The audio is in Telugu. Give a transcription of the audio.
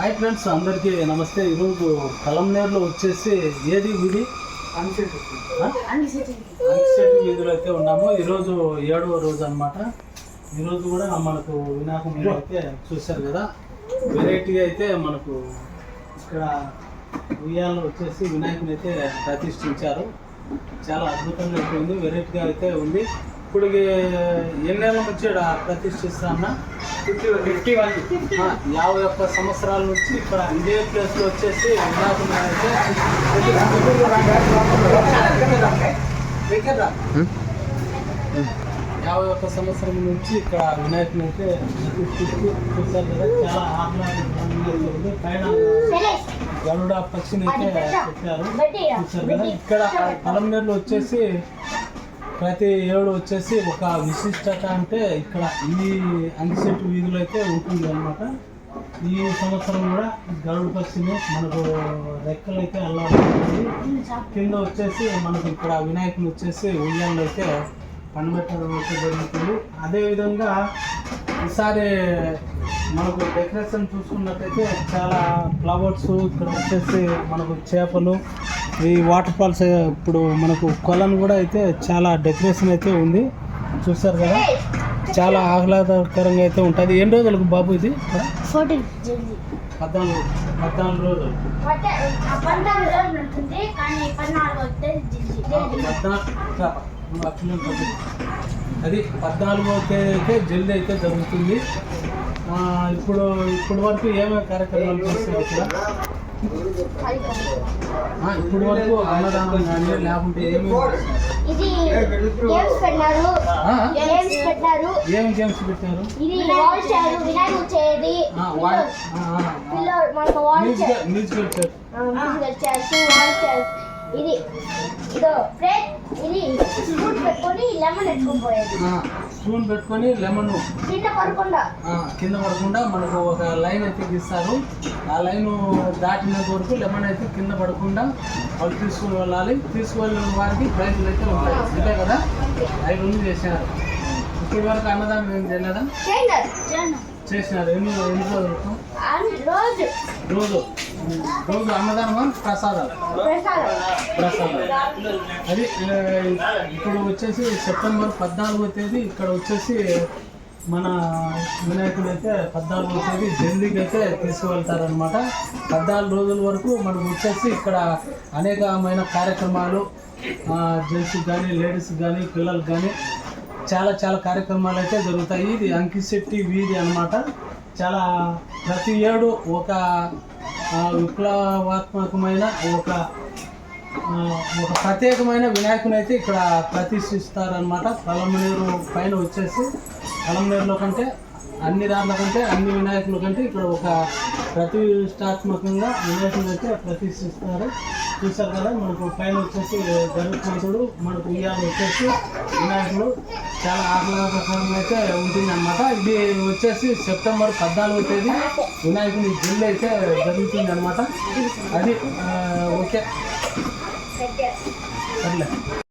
హాయ్ ఫ్రెండ్స్ అందరికీ నమస్తే. ఈరోజు కలంనేరులో వచ్చేసి ఏది ఆ? అంకిశెట్టి వీధిలో అయితే ఉన్నాము. ఈరోజు ఏడవ రోజు అన్నమాట. ఈరోజు కూడా మనకు వినాయకుడు అయితే చూశారు కదా. వెరైటీ అయితే మనకు ఇక్కడ ఉయ్యాలలో వచ్చేసి వినాయకుని అయితే ప్రతిష్ఠించారు. చాలా అద్భుతంగా అయితే ఉంది వెరైటీగా అయితే ఉంది. ఇప్పుడు ఎన్నేళ్ళ నుంచి ఈడ ప్రతిష్ఠిస్తామన్నా ఫిఫ్టీ వన్. యాభై ఒక్క సంవత్సరాల నుంచి ఇక్కడ ఇదే ప్లేస్లో వచ్చేసి దగ్గర యాభై ఒక్క సంవత్సరం నుంచి ఇక్కడ వినాయకుని అయితే ప్రతిష్ఠిస్తూ చూస్తారు కదా చాలా ఆహ్లాదంగా ఉంది పైన గరుడ పక్షిని అయితే పెట్టారు. కదా ఇక్కడ పలంనేరులో వచ్చేసి ప్రతి ఏడు వచ్చేసి ఒక విశిష్టత అంటే ఇక్కడ ఈ అంగిశెట్టు వీధులు అయితే ఉంటుంది అనమాట ఈ సంవత్సరం కూడా గరుడ పశ్చిమి మనకు రెక్కలు అయితే అల్లాడుతుంది కింద వచ్చేసి మనకు ఇక్కడ వినాయకులు వచ్చేసి ఉయ్యాలు అయితే పండబెట్టడం అయితే జరుగుతుంది. అదేవిధంగా ఈసారి మనకు డెకరేషన్ చూసుకున్నట్టయితే చాలా ఫ్లవర్స్ ఇక్కడ వచ్చేసి మనకు చేపలు ఈ వాటర్ ఫాల్స్ ఇప్పుడు మనకు కొలను కూడా అయితే చాలా డెకరేషన్ అయితే ఉంది. చూస్తారు కదా? చాలా ఆహ్లాదకరంగా అయితే ఉంటుంది. ఎన్ని రోజులకు బాబు ఇది? ఫోర్టీన్. పద్నాలుగు పద్నాలుగు రోజులు. పద్నాలుగు. అది పద్నాలుగో తేదీ అయితే జల్దీ అయితే జరుగుతుంది. ఇప్పుడు ఇప్పుడు వరకు ఏమేమి కార్యక్రమాలు చేస్తారు ఇక్కడ? ఇప్పుడు వరకు అన్నదానం కానీ లేకుంటే ఏమేమి ఏం గేమ్స్ పెట్టారు? మ్యూజికల్ చైర్స్ ఇది ఇదో ప్లేట్ ఇది స్పూన్ పెట్టుకొని లెమన్ ఎత్తుకొని పోయేది. స్పూన్ పెట్టుకొని లెమన్. కింద పడకుండా. కింద పడకుండా మనకు ఒక లైన్ అయితే గీస్తారు. ఆ లైన్ దాటిన వరకు లెమన్ అయితే కింద పడకుండా వాళ్ళు తీసుకుని వెళ్ళాలి. తీసుకువెళ్ళిన వారికి ప్రైజ్లు అయితే ఉంటాయి. అంతే కదా? అవి రెండు చేసినారు. ఇప్పటి వరకు అన్నదానం ఏం చేయలేదా? చేసినారు. ఎన్ని ఎన్ని రోజులు రోజు. రోజు. రోజు అన్నదానం ప్రసాదాలు? ప్రసాదం ప్రసాదాలు. అది ఇప్పుడు వచ్చేసి సెప్టెంబర్ పద్నాలుగో తేదీ ఇక్కడ వచ్చేసి మన వినాయకుడు అయితే పద్నాలుగు తేదీ జల్దీకి అయితే తీసుకువెళ్తారనమాట పద్నాలుగు రోజుల వరకు మనకు వచ్చేసి ఇక్కడ అనేకమైన కార్యక్రమాలు జెంట్స్కి కానీ లేడీస్కి కానీ పిల్లలకు కానీ చాలా చాలా కార్యక్రమాలు అయితే జరుగుతాయి. ఇది అంకిశెట్టి వీధి అన్నమాట. చాలా ప్రతి ఏడు ఒక విప్లవాత్మకమైన ఒక ఒక ప్రత్యేకమైన వినాయకుని అయితే ఇక్కడ ప్రతిష్ఠిస్తారనమాట పలమనేరు పైన వచ్చేసి పలమనేరులో కంటే అన్ని దాంట్ల కంటే అన్ని వినాయకుల కంటే ఇక్కడ ఒక ప్రతిష్టాత్మకంగా వినాయకుని అయితే ప్రతిష్ఠిస్తారు. చూసారు కదా మనకు పైన వచ్చేసి గరుత్మంతుడు మనకు ఉయ్యాలు వచ్చేసి వినాయకుడు. చాలా ఆహ్లాదకరంగా అయితే ఉంటుంది అనమాట ఇది వచ్చేసి సెప్టెంబర్ పద్నాలుగో తేదీ వినాయకుని జిల్లు అయితే జరుగుతుంది అనమాట అది ఓకే. సర్లే.